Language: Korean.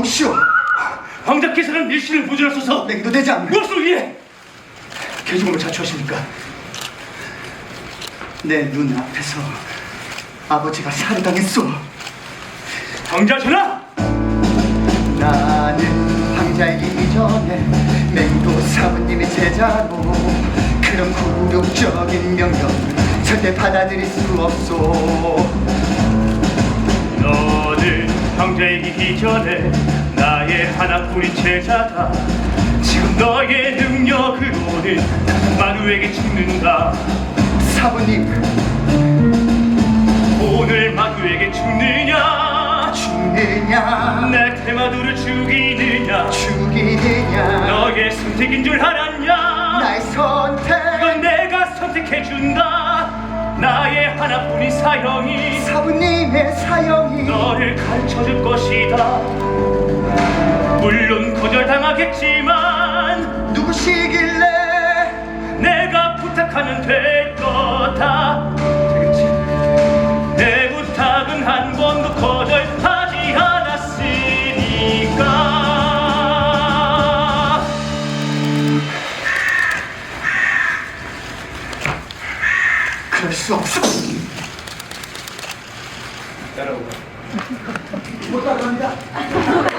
도와주옵시오. 황자께서는 일신을 보존하소서 냉도 대장, 무엇을 위해 개죽음을 자초하십니까? 내 눈 앞에서 아버지가 살해당했소. 황자 전하 나는 황자이기 이전에 맹도 사부님의 제자로 그런 굴욕적인 명령을 절대 받아들일 수 없소. 이전에 나의 하나뿐인 제자다. 지금 너의 능력으로는 마누에게 죽는다. 사부님 오늘 마누에게 죽느냐? 죽느냐? 내 테마두를 죽이느냐? 죽이느냐? 너의 선택인 줄 알았냐? 나의 선 하나뿐인 사형이. 사부님의 사형이. 너를 가르쳐줄 것이다. 물론 거절당하겠지만 그럴 수 없어 못 따라갑니다